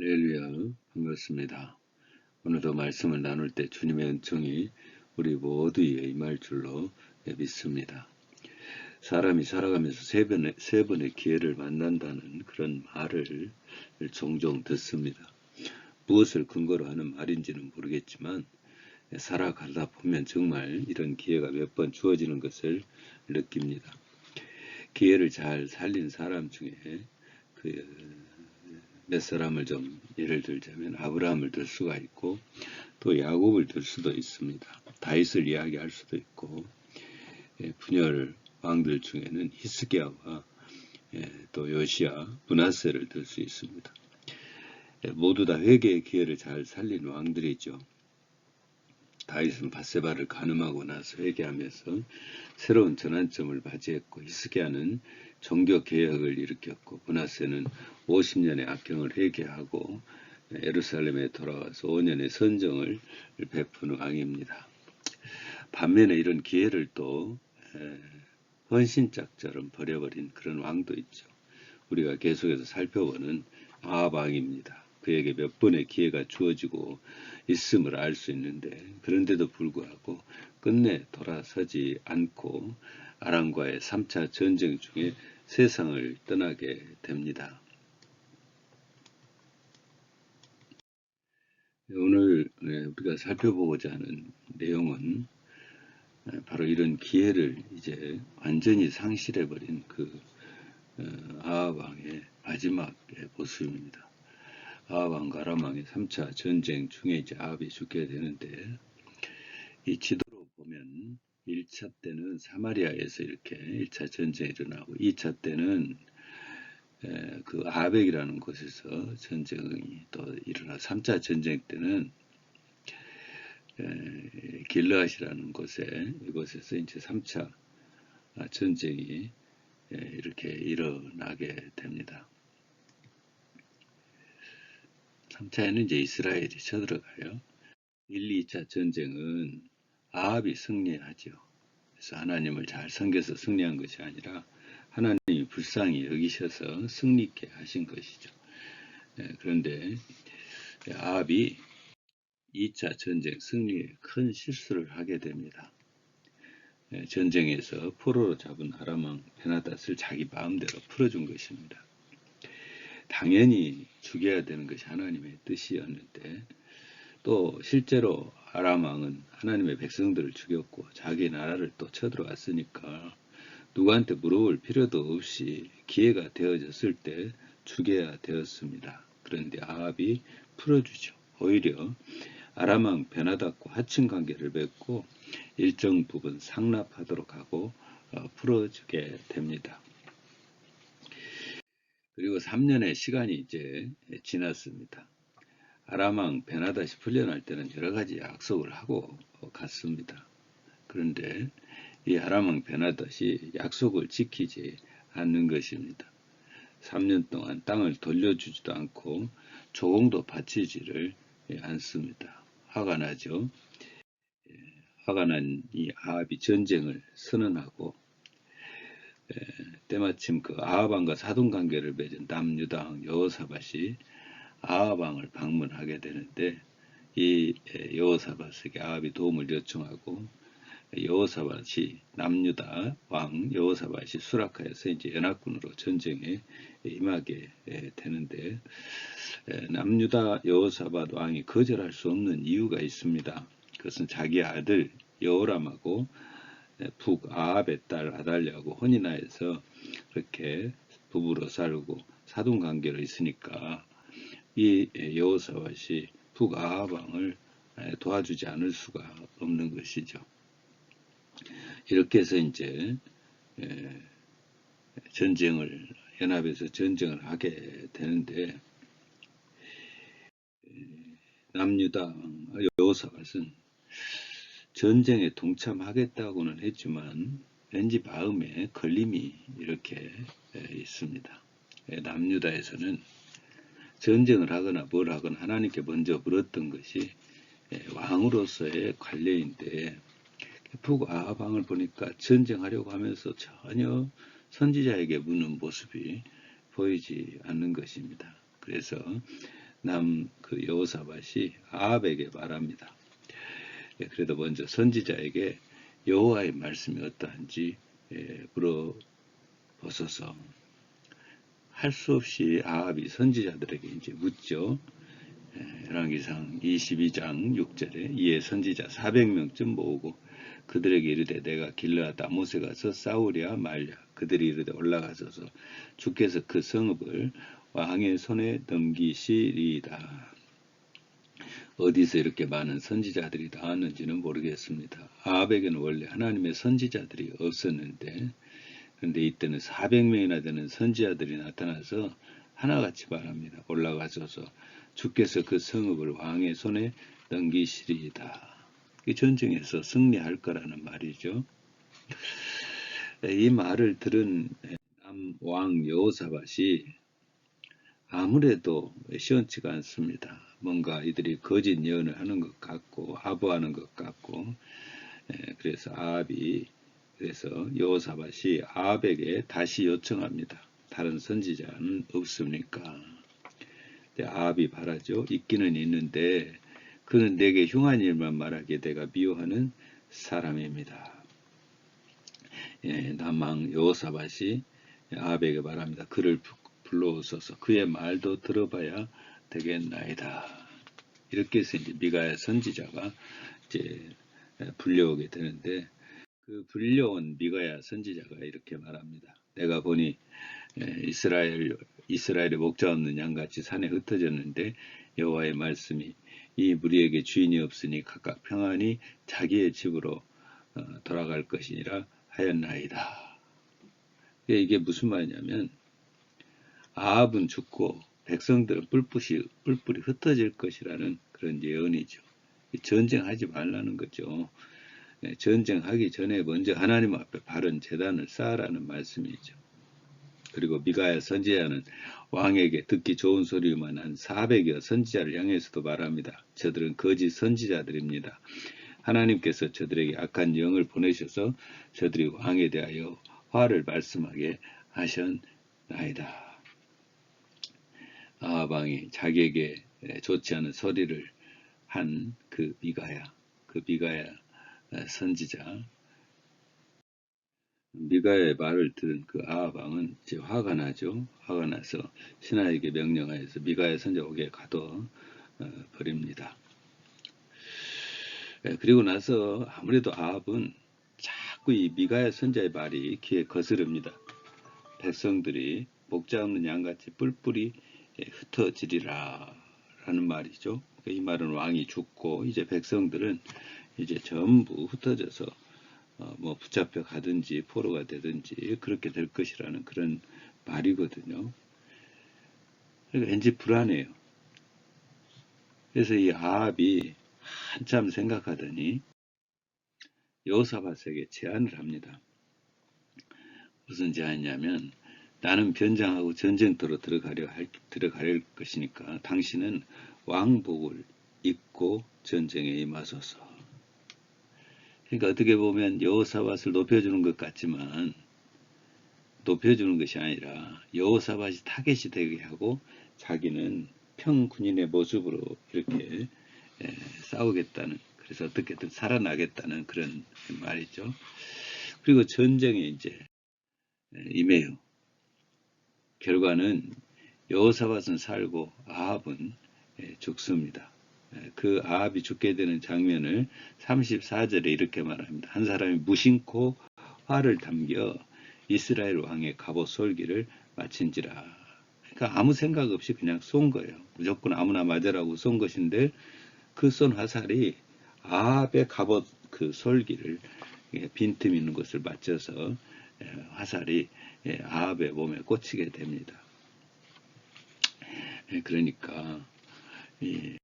할렐루야 반갑습니다. 오늘도 말씀을 나눌 때 주님의 은총이 우리 모두에 임할 줄로 믿습니다. 사람이 살아가면서 세 번의, 세 번의 기회를 만난다는 그런 말을 종종 듣습니다. 무엇을 근거로 하는 말인지는 모르겠지만 살아가다 보면 정말 이런 기회가 몇 번 주어지는 것을 느낍니다. 기회를 잘 살린 사람 중에 그 몇 사람을 좀 예를 들자면 아브라함을 들 수가 있고 또 야곱을 들 수도 있습니다. 다윗을 이야기할 수도 있고 예, 분열 왕들 중에는 히스기야와 예, 또 요시야, 문하세를 들 수 있습니다. 예, 모두 다 회개의 기회를 잘 살린 왕들이죠. 다윗은 바세바를 가늠하고 나서 회개하면서 새로운 전환점을 맞이했고 히스기야는 종교 개혁을 일으켰고 문하세는 50년의 악경을 회개하고 에루살렘에 돌아와서 5년의 선정을 베푸는 왕입니다. 반면에 이런 기회를 또 헌신짝처럼 버려버린 그런 왕도 있죠. 우리가 계속해서 살펴보는 아합 왕입니다. 그에게 몇 번의 기회가 주어지고 있음을 알 수 있는데 그런데도 불구하고 끝내 돌아서지 않고 아람과의 3차 전쟁 중에 세상을 떠나게 됩니다. 오늘 네, 우리가 살펴보고자 하는 내용은 네, 바로 이런 기회를 이제 완전히 상실해버린 그 어, 아합왕의 마지막 모습입니다. 아합왕과 아람왕의 3차 전쟁 중에 이제 아합이 죽게 되는데 이 지도로 보면 1차 때는 사마리아에서 이렇게 1차 전쟁이 일어나고 2차 때는 그 아벡이라는 곳에서 전쟁이 또 일어나 3차 전쟁 때는 길르앗이라는 곳에 이곳에서 이제 3차 전쟁이 이렇게 일어나게 됩니다. 3차에는 이제 이스라엘이 쳐들어가요. 1, 2차 전쟁은 아합이 승리하죠. 그래서 하나님을 잘 섬겨서 승리한 것이 아니라 하나님이 불쌍히 여기셔서 승리케 하신 것이죠. 예, 그런데 아합이 2차 전쟁 승리에 큰 실수를 하게 됩니다. 예, 전쟁에서 포로로 잡은 아람왕 베나닷을 자기 마음대로 풀어준 것입니다. 당연히 죽여야 되는 것이 하나님의 뜻이었는데 또 실제로 아람 왕은 하나님의 백성들을 죽였고 자기 나라를 또 쳐들어왔으니까 누구한테 물어볼 필요도 없이 기회가 되어졌을 때 죽여야 되었습니다. 그런데 아합이 풀어주죠. 오히려 아람 왕 베나닥과 하층 관계를 맺고 일정 부분 상납하도록 하고 어, 풀어주게 됩니다. 그리고 3년의 시간이 이제 지났습니다. 아람왕 베나다시 풀려날 때는 여러 가지 약속을 하고 갔습니다. 그런데 이 아람왕 베나다시 약속을 지키지 않는 것입니다. 3년 동안 땅을 돌려주지도 않고 조공도 바치지를 않습니다. 화가 나죠. 예, 화가 난 이 아합이 전쟁을 선언하고 예, 때마침 그 아합왕과 사돈 관계를 맺은 남유당 여호사밭이 아합왕을 방문하게 되는데 이 여호사밧에게 아합이 도움을 요청하고 여호사밧이 남유다 왕 여호사밧이 수락하여서 이제 연합군으로 전쟁에 임하게 되는데 남유다 여호사밧 왕이 거절할 수 없는 이유가 있습니다. 그것은 자기 아들 여호람하고 북아합의 딸 아달랴하고 혼인하여서 그렇게 부부로 살고 사돈 관계로 있으니까 이 여호사밧이 북아합왕을 도와주지 않을 수가 없는 것이죠. 이렇게 해서 이제 전쟁을 연합해서 전쟁을 하게 되는데 남유다 여호사밧은 전쟁에 동참하겠다고는 했지만 왠지 마음에 걸림이 이렇게 있습니다. 남유다에서는 전쟁을 하거나 뭘 하거나 하나님께 먼저 물었던 것이 예, 왕으로서의 관례인데 북아방을 보니까 전쟁하려고 하면서 전혀 선지자에게 묻는 모습이 보이지 않는 것입니다. 그래서 남 그 여호사밭이 아합에게 말합니다. 예, 그래도 먼저 선지자에게 여호와의 말씀이 어떠한지 예, 물어보소서. 할 수 없이 아합이 선지자들에게 이제 묻죠. 예, 열왕기상 22장 6절에 이에 선지자 400명쯤 모으고 그들에게 이르되 내가 길르앗 아못에 가서 싸우랴 말랴 그들이 이르되 올라가소서 주께서 그 성읍을 왕의 손에 넘기시리이다. 어디서 이렇게 많은 선지자들이 나왔는지는 모르겠습니다. 아합에게는 원래 하나님의 선지자들이 없었는데 그런데 이때는 400명이나 되는 선지자들이 나타나서 하나같이 말합니다. 올라가소서 주께서 그 성읍을 왕의 손에 넘기시리이다. 이 전쟁에서 승리할 거라는 말이죠. 이 말을 들은 남왕 여호사밭이 아무래도 시원치가 않습니다. 뭔가 이들이 거짓 예언을 하는 것 같고 아부하는 것 같고 예, 그래서 아합이 그래서 여호사밭이 아합에게 다시 요청합니다. 다른 선지자는 없습니까? 아합이 바라죠. 있기는 있는데 그는 내게 흉한 일만 말하게 내가 미워하는 사람입니다. 예, 남왕 여호사밭이 아합에게 말합니다. 그를 부- 불러오소서 그의 말도 들어봐야 되겠나이다. 이렇게 해서 이제 미가야 선지자가 이제 불려오게 되는데 그 불려온 미가야 선지자가 이렇게 말합니다. 내가 보니 에, 이스라엘 이스라엘의 목자 없는 양같이 산에 흩어졌는데 여호와의 말씀이 이 무리에게 주인이 없으니 각각 평안히 자기의 집으로 어, 돌아갈 것이니라 하였나이다. 이게 무슨 말이냐면 아합은 죽고 백성들은 뿔뿔이 뿔뿔이 흩어질 것이라는 그런 예언이죠. 전쟁하지 말라는 거죠. 예, 전쟁하기 전에 먼저 하나님 앞에 바른 재단을 쌓으라는 말씀이죠. 그리고 미가야 선지자는 왕에게 듣기 좋은 소리만 한 400여 선지자를 향해서도 말합니다. 저들은 거짓 선지자들입니다. 하나님께서 저들에게 악한 영을 보내셔서 저들이 왕에 대하여 화를 말씀하게 하셨나이다. 아합왕이 자기에게 좋지 않은 소리를 한 그 미가야, 그 미가야 선지자, 미가의 말을 들은 그 아합왕은 이제 화가 나죠. 화가 나서 신하에게 명령하여서 미가의 선지자에게 가둬 어, 버립니다. 예, 그리고 나서 아무래도 아합은 자꾸 이 미가의 선자의 말이 귀에 거스릅니다. 백성들이 목자 없는 양같이 뿔뿔이 예, 흩어지리라 라는 말이죠. 이 말은 왕이 죽고 이제 백성들은 이제 전부 흩어져서 어, 뭐 붙잡혀 가든지 포로가 되든지 그렇게 될 것이라는 그런 말이거든요. 그러니까 왠지 불안해요. 그래서 이 아합이 한참 생각하더니 여호사밧에게 제안을 합니다. 무슨 제안이냐면 나는 변장하고 전쟁터로 들어가려 할, 들어갈 것이니까 당신은 왕복을 입고 전쟁에 임하소서. 그러니까 어떻게 보면 여호사밧을 높여주는 것 같지만 높여주는 것이 아니라 여호사밧이 타겟이 되게 하고 자기는 평군인의 모습으로 이렇게 에, 싸우겠다는 그래서 어떻게든 살아나겠다는 그런 말이죠. 그리고 전쟁에 이제 임해요. 결과는 여호사밧은 살고 아합은 예, 죽습니다. 예, 그 아합이 죽게 되는 장면을 34절에 이렇게 말합니다. 한 사람이 무심코 화를 담겨 이스라엘 왕의 갑옷 솔기를 마친지라. 그러니까 아무 생각 없이 그냥 쏜 거예요. 무조건 아무나 맞으라고 쏜 것인데 그 쏜 화살이 아합의 갑옷 그 솔기를 예, 빈틈 있는 것을 맞춰서 예, 화살이 예, 아합의 몸에 꽂히게 됩니다. 예, 그러니까 이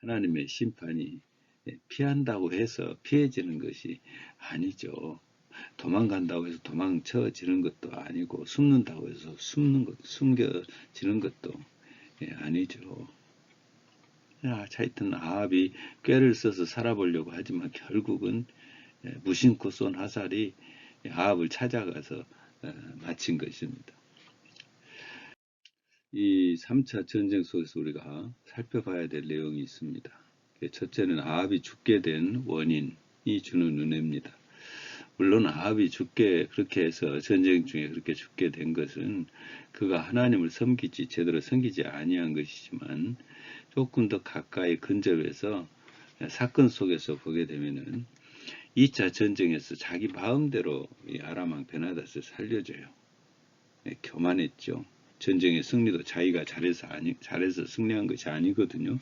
하나님의 심판이 피한다고 해서 피해지는 것이 아니죠. 도망간다고 해서 도망쳐지는 것도 아니고 숨는다고 해서 숨는 것, 숨겨지는 것도 예, 아니죠. 야, 하여튼 아합이 꾀를 써서 살아보려고 하지만 결국은 예, 무심코 쏜 화살이 아합을 찾아가서 어, 마친 것입니다. 이 3차 전쟁 속에서 우리가 살펴봐야 될 내용이 있습니다. 첫째는 아합이 죽게 된 원인이 주는 은혜입니다. 물론 아합이 죽게 그렇게 해서 전쟁 중에 그렇게 죽게 된 것은 그가 하나님을 섬기지 제대로 섬기지 아니한 것이지만 조금 더 가까이 근접해서 사건 속에서 보게 되면은 2차 전쟁에서 자기 마음대로 이 아람왕 베나닷을 살려줘요. 네, 교만했죠. 전쟁의 승리도 자기가 잘해서 아니 잘해서 승리한 것이 아니거든요.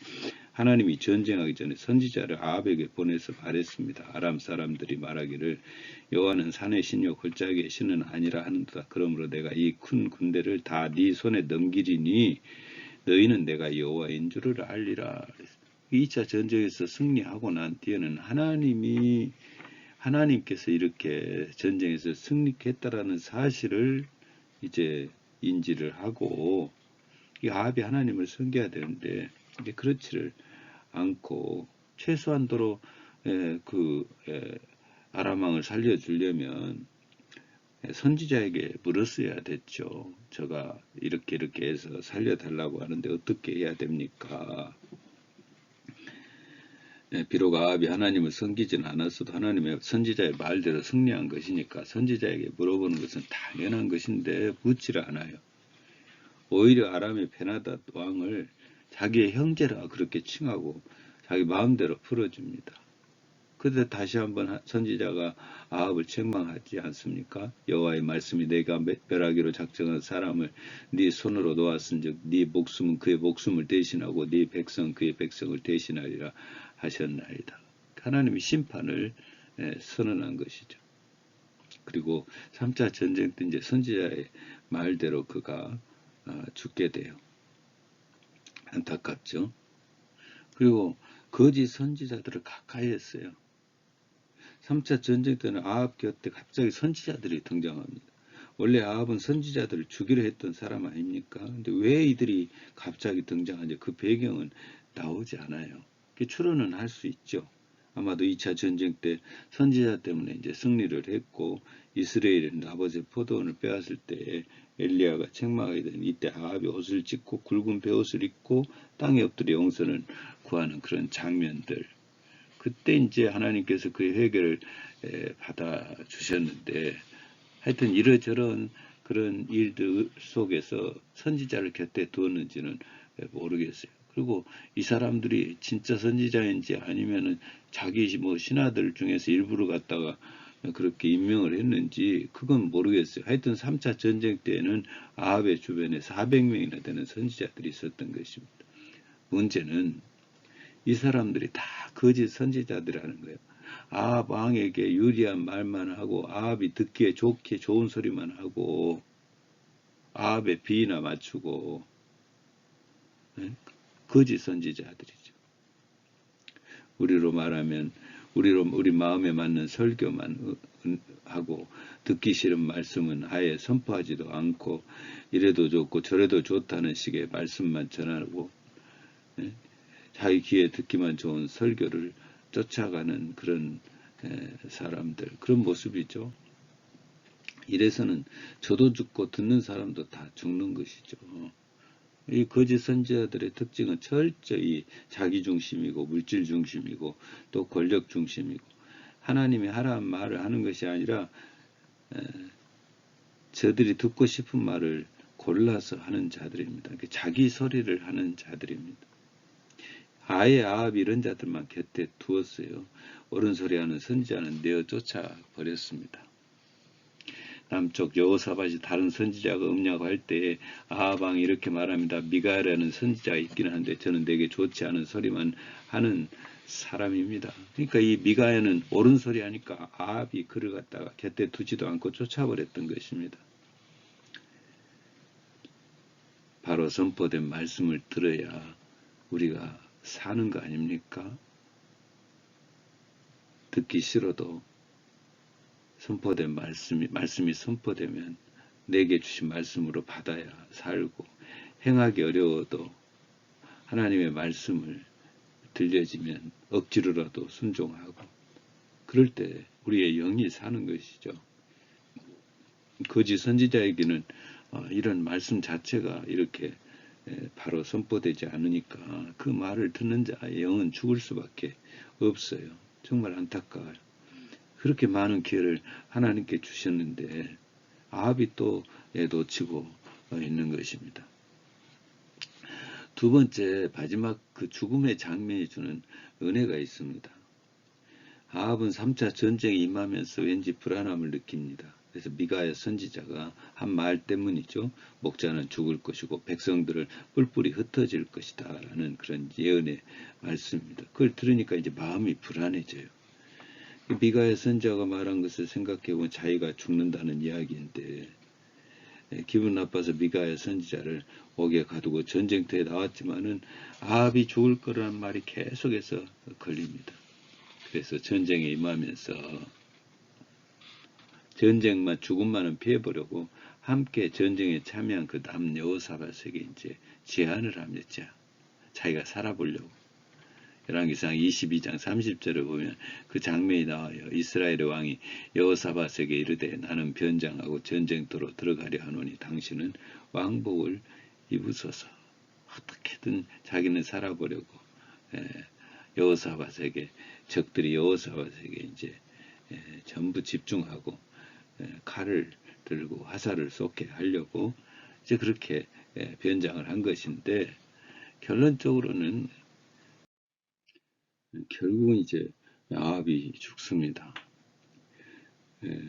하나님이 전쟁하기 전에 선지자를 아합에게 보내서 말했습니다. 아람 사람들이 말하기를 여호와는 산의 신요 골짜기의 신은 아니라 하는도다. 그러므로 내가 이 큰 군대를 다 네 손에 넘기리니 너희는 내가 여호와인 줄을 알리라. 2차 전쟁에서 승리하고 난 뒤에는 하나님이 하나님께서 이렇게 전쟁에서 승리했다라는 사실을 이제 인지를 하고 이 아합이 하나님을 섬겨야 되는데 이제 그렇지를 않고 최소한도로 에, 그 에, 아람왕을 살려주려면 선지자에게 물었어야 됐죠. 저가 이렇게 이렇게 해서 살려달라고 하는데 어떻게 해야 됩니까? 예, 비록 아합이 하나님을 섬기지는 않았어도 하나님의 선지자의 말대로 승리한 것이니까 선지자에게 물어보는 것은 당연한 것인데 묻지를 않아요. 오히려 아람의 페나닷 왕을 자기의 형제라 그렇게 칭하고 자기 마음대로 풀어줍니다. 그때 다시 한번 선지자가 아합을 책망하지 않습니까? 여호와의 말씀이 내가 멸하기로 작정한 사람을 네 손으로 놓았은즉 네 목숨은 그의 목숨을 대신하고 네 백성 그의 백성을 대신하리라 하셨나이다. 하나님이 심판을 선언한 것이죠. 그리고 3차 전쟁 때 이제 선지자의 말대로 그가 어, 죽게 돼요. 안타깝죠. 그리고 거짓 선지자들을 가까이 했어요. 3차 전쟁 때는 아합 곁에 갑자기 선지자들이 등장합니다. 원래 아합은 선지자들을 죽이려 했던 사람 아닙니까? 근데 왜 이들이 갑자기 등장하는지 그 배경은 나오지 않아요. 추론은 할 수 있죠. 아마도 2차 전쟁 때 선지자 때문에 이제 승리를 했고 이스라엘은 아버지의 포도원을 빼앗을 때 엘리야가 책망하게 된 이때 아합이 옷을 찢고 굵은 베옷을 입고 땅에 엎드려 용서를 구하는 그런 장면들 그때 이제 하나님께서 그의 회개를 받아 주셨는데 하여튼 이러저런 그런 일들 속에서 선지자를 곁에 두었는지는 모르겠어요. 그리고 이 사람들이 진짜 선지자인지 아니면은 자기 뭐 신하들 중에서 일부를 갖다가 그렇게 임명을 했는지 그건 모르겠어요. 하여튼 3차 전쟁 때에는 아합의 주변에 400명이나 되는 선지자들이 있었던 것입니다. 문제는 이 사람들이 다 거짓 선지자들이라는 거예요. 아합 왕에게 유리한 말만 하고 아합이 듣기에 좋게 좋은 소리만 하고 아합의 비나 맞추고 네? 거짓 선지자들이죠. 우리로 말하면 우리로 우리 마음에 맞는 설교만 하고 듣기 싫은 말씀은 아예 선포하지도 않고 이래도 좋고 저래도 좋다는 식의 말씀만 전하고 예? 자기 귀에 듣기만 좋은 설교를 쫓아가는 그런 사람들 그런 모습이죠. 이래서는 저도 죽고 듣는 사람도 다 죽는 것이죠. 이 거짓 선지자들의 특징은 철저히 자기 중심이고 물질 중심이고 또 권력 중심이고 하나님이 하라는 말을 하는 것이 아니라 에, 저들이 듣고 싶은 말을 골라서 하는 자들입니다. 자기 소리를 하는 자들입니다. 아예 아합 이런 자들만 곁에 두었어요. 옳은 소리하는 선지자는 내어 쫓아 버렸습니다. 남쪽 여호사밭이 다른 선지자가 음냐고할 때에 아하방이 이렇게 말합니다. 미가라는 선지자가 있기는 한데 저는 내게 좋지 않은 소리만 하는 사람입니다. 그러니까 이 미가야는 옳은 소리 하니까 아합이 그를 갖다가 곁에 두지도 않고 쫓아버렸던 것입니다. 바로 선포된 말씀을 들어야 우리가 사는 거 아닙니까? 듣기 싫어도 선포된 말씀이, 말씀이 선포되면 내게 주신 말씀으로 받아야 살고 행하기 어려워도 하나님의 말씀을 들려지면 억지로라도 순종하고 그럴 때 우리의 영이 사는 것이죠. 거짓 선지자에게는 어, 이런 말씀 자체가 이렇게 에, 바로 선포되지 않으니까 그 말을 듣는 자의 영은 죽을 수밖에 없어요. 정말 안타까워요. 그렇게 많은 기회를 하나님께 주셨는데 아합이 또 놓치고 있는 것입니다. 두 번째 마지막 그 죽음의 장면이 주는 은혜가 있습니다. 아합은 3차 전쟁에 임하면서 왠지 불안함을 느낍니다. 그래서 미가의 선지자가 한 말 때문이죠. 목자는 죽을 것이고 백성들을 뿔뿔이 흩어질 것이다 라는 그런 예언의 말씀입니다. 그걸 들으니까 이제 마음이 불안해져요. 미가의 선지자가 말한 것을 생각해보면 자기가 죽는다는 이야기인데 예, 기분 나빠서 미가의 선지자를 옥에 가두고 전쟁터에 나왔지만은 아합이 죽을 거라는 말이 계속해서 걸립니다. 그래서 전쟁에 임하면서 전쟁만 죽음만은 피해보려고 함께 전쟁에 참여한 그남 여호사밧에게 이제 제안을 합니다. 자기가 살아보려고. 열왕기상 22장 30절을 보면 그 장면이 나와요. 이스라엘의 왕이 여호사밧에게 이르되 나는 변장하고 전쟁터로 들어가려 하노니 당신은 왕복을 입으소서. 어떻게든 자기는 살아보려고 예, 여호사밧에게 적들이 여호사밧에게 이제 예, 전부 집중하고 예, 칼을 들고 화살을 쏘게 하려고 이제 그렇게 변장을 한 것인데 결론적으로는 결국은 이제 아합이 죽습니다. 예,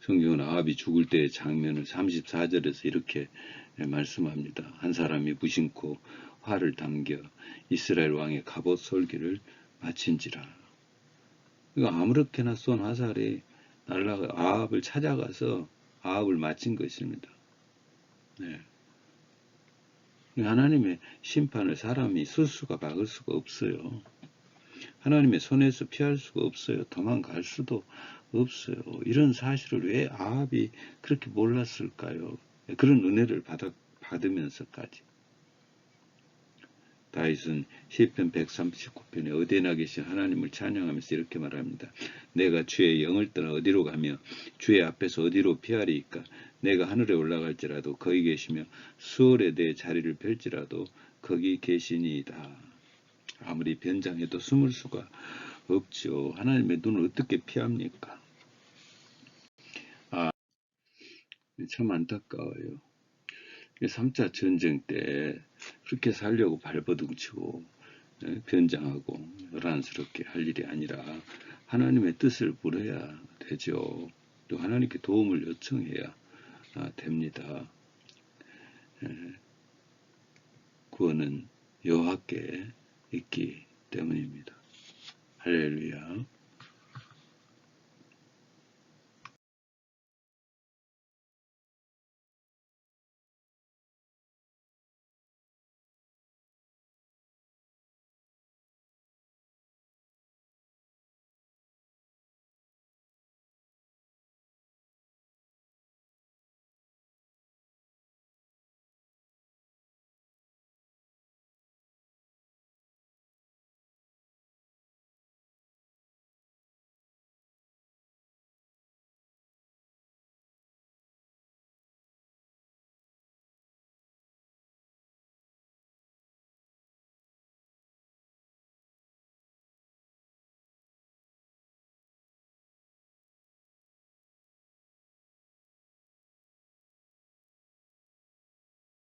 성경은 아합이 죽을 때의 장면을 34절에서 이렇게 말씀합니다. 한 사람이 무심코 활을 당겨 이스라엘 왕의 갑옷 솔기를 마친지라. 이거 아무렇게나 쏜 화살이 날라가 아합을 찾아가서 아합을 마친 것입니다. 네. 하나님의 심판을 사람이 스스로가 막을 수가 없어요. 하나님의 손에서 피할 수가 없어요. 도망갈 수도 없어요. 이런 사실을 왜 아합이 그렇게 몰랐을까요? 그런 은혜를 받아, 받으면서까지. 다윗은 시편 139편에 어디나 계신 하나님을 찬양하면서 이렇게 말합니다. 내가 주의 영을 떠나 어디로 가며 주의 앞에서 어디로 피하리이까 내가 하늘에 올라갈지라도 거기 계시며 수월에 내 자리를 펼지라도 거기 계시니이다. 아무리 변장해도 숨을 수가 없죠. 하나님의 눈을 어떻게 피합니까? 아, 참 안타까워요. 3차 전쟁 때 그렇게 살려고 발버둥 치고 예, 변장하고 요란스럽게 할 일이 아니라 하나님의 뜻을 물어야 되죠. 또 하나님께 도움을 요청해야 아, 됩니다. 예, 구원은 여호와께 있기 때문입니다. 할렐루야.